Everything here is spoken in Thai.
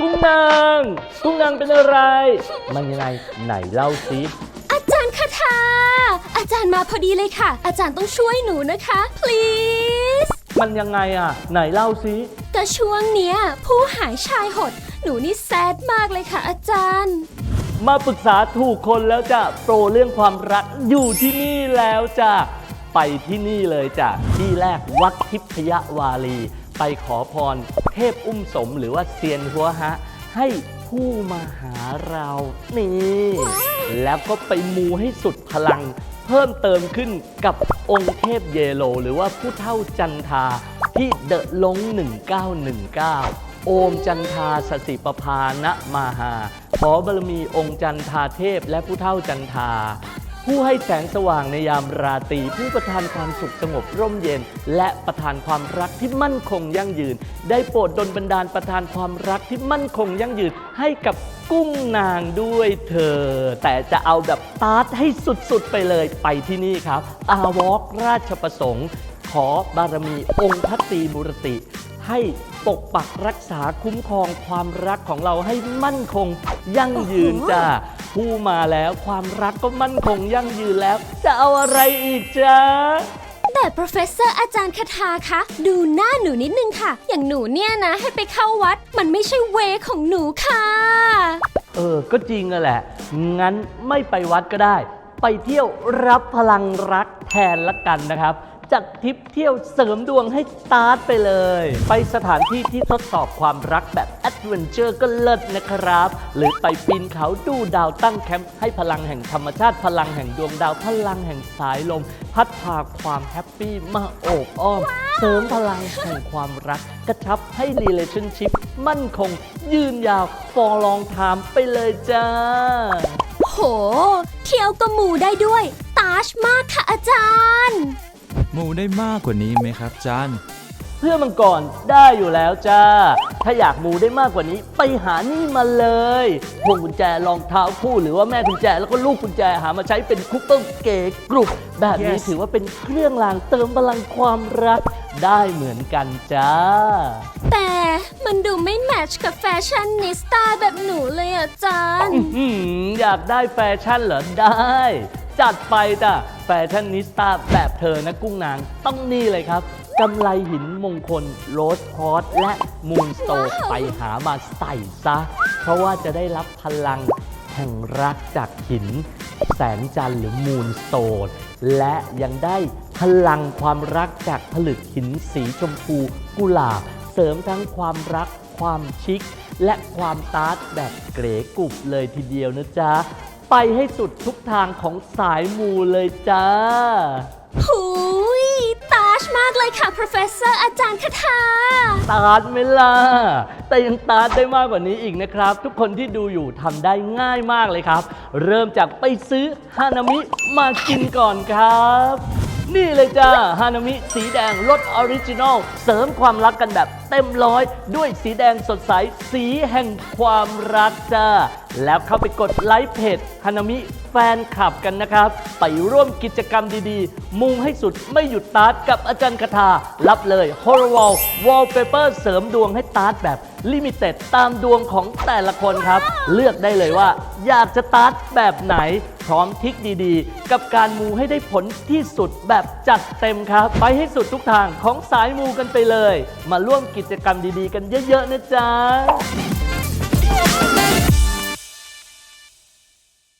กุ้งนาง กุ้งนางเป็นอะไร มันยังไงไหนเล่าสิอาจารย์คาถาอาจารย์มาพอดีเลยค่ะ อาจารย์ต้องช่วยหนูนะคะ please มันยังไงอะ ไหนเล่าสิก็ช่วงเนี้ย ผู้หายชายหด หนูนี่แซดมากเลยค่ะ อาจารย์ มาปรึกษาถูกคนแล้วจ้ะโปรเรื่องความรักอยู่ที่นี่แล้วจ้ะไปที่นี่เลยจ้ะที่แรกวัดทิพยวารี ไปขอพร เทพอุ้มสมหรือว่าเซียนหัวฮะ ให้ผู้มาหาเรานี่แล้วก็ไปมูให้สุดพลัง เพิ่มเติมขึ้นกับองค์เทพเยโล หรือว่าผู้เท่าจันทาที่เดอะลง 1919 โอมจันทาสสิปภาณมาหา ขอบารมีองค์จันทาเทพและผู้เท่าจันทา ผู้ให้แสงสว่างในยามราตรีผู้ประทานความสุขสงบร่มเย็น และประทานความรักที่มั่นคงยั่งยืน ได้โปรดดลบันดาลประทานความรักที่มั่นคงยั่งยืน ให้กับกุ้งนางด้วยเธอ แต่จะเอาแบบตาร์ทให้สุดๆไปเลยไปที่นี่ครับอาวอกราชประสงค์ ขอบารมีองค์พัตตีมุรติ ให้ปกปักรักษาคุ้มครองความรักของเราให้มั่นคงยั่งยืนจ้า ผู้มาแล้วความรักก็มั่นคงยั่งยืนแล้ว จะเอาอะไรอีกจ้าแต่ professor อาจารย์คาถาคะ ดูหน้าหนูนิดนึงค่ะ อย่างหนูเนี่ยนะ ให้ไปเข้าวัด มันไม่ใช่เวของหนูค่ะ เออ ก็จริงอะแหละ งั้นไม่ไปวัดก็ได้ ไปเที่ยวรับพลังรักแทนละกันนะครับจากทริปเที่ยวเสริมดวงให้สตาร์ทไปเลย ไปสถานที่ที่ทดสอบความรักแบบ แอดเวนเจอร์ก็เลิศนะครับ หรือไปปีนเขาดูดาวตั้งแคมป์ให้พลังแห่งธรรมชาติพลังแห่งดวงดาวพลังแห่งสายลม พัดพาความแฮปปี้มาโอบอ้อม เสริมพลังแห่งความรัก กระชับให้ relationship มั่นคง ยืนยาวฟอลองไทม์ไปเลยจ้า โห เที่ยวก็หมูได้ด้วย ตาชมากค่ะอาจารย์ มูได้มากกว่านี้ไหมครับจาน เพื่อมังกรได้อยู่แล้วจ้า ถ้าอยากมูได้มากกว่านี้ ไปหานี่มาเลยพวงกุญแจรองเท้าคู่หรือว่าแม่กุญแจแล้วก็ลูกกุญแจหามาใช้เป็นคุปเปอร์เก๋กรุบแบบนี้ Yes ถือว่าเป็นเครื่องรางเติมพลังความรักได้เหมือนกันจ้า แต่มันดูไม่แมทช์กับแฟชั่นนิสต้าแบบหนูเลยอะอาจารย์อืมอยากได้แฟชั่นเหรอได้ จัดไปจ้ะแฟชั่นนิสต้าแบบเธอนะกุ้งนาง ต้องนี่เลยครับกำไลหินมงคลโรสพอสและมูนสโตนไปหามาใส่ซะ เพราะว่าจะได้รับพลังแห่งรักจากหิน แสงจันทร์หรือมูนสโตนและยังได้พลังความรักจากผลึกหินสีชมพูกุหลาบเสริมทั้งความรักความชิคและความตาร์ทแบบเก๋กุบเลยทีเดียวนะจ๊ะ ไปให้สุดทุกทางของสายมูเลยจ้า หูย ตาชมากเลยค่ะ professor อาจารย์คาถา ตาร์ทไหม่ล่ะ แต่ยังตาร์ทได้มากกว่านี้อีกนะครับ ทุกคนที่ดูอยู่ทำได้ง่ายมากเลยครับ เริ่มจากไปซื้อฮานามิมากินก่อนครับ นี่เลยจ้าฮานามิสีแดงรสออริจินอลเสริมความรักกันแบบ เต็มร้อยด้วยสีแดงสดใสสีแห่งความรักจ้า แล้วเข้าไปกดไลค์เพจฮานามิแฟนคลับกันนะครับ ไปร่วมกิจกรรมดีๆ มุงให้สุดไม่หยุดตาร์ทกับอาจารย์คาถารับเลย h o r r o r Wall Wallpaper เสริมดวงให้ตาร์ทแบบลิมิเต็ดตามดวงของแต่ละคนครับ เลือกได้เลยว่า อยากจะตาร์ทแบบไหน พร้อมทิกดีๆ กับการมูให้ได้ผลที่สุดแบบจัดเต็มครับ ไปให้สุดทุกทางของสายมูกันไปเลย มาร่วมกิกิจกรรมดีๆ กันเยอะๆนะจ๊ะ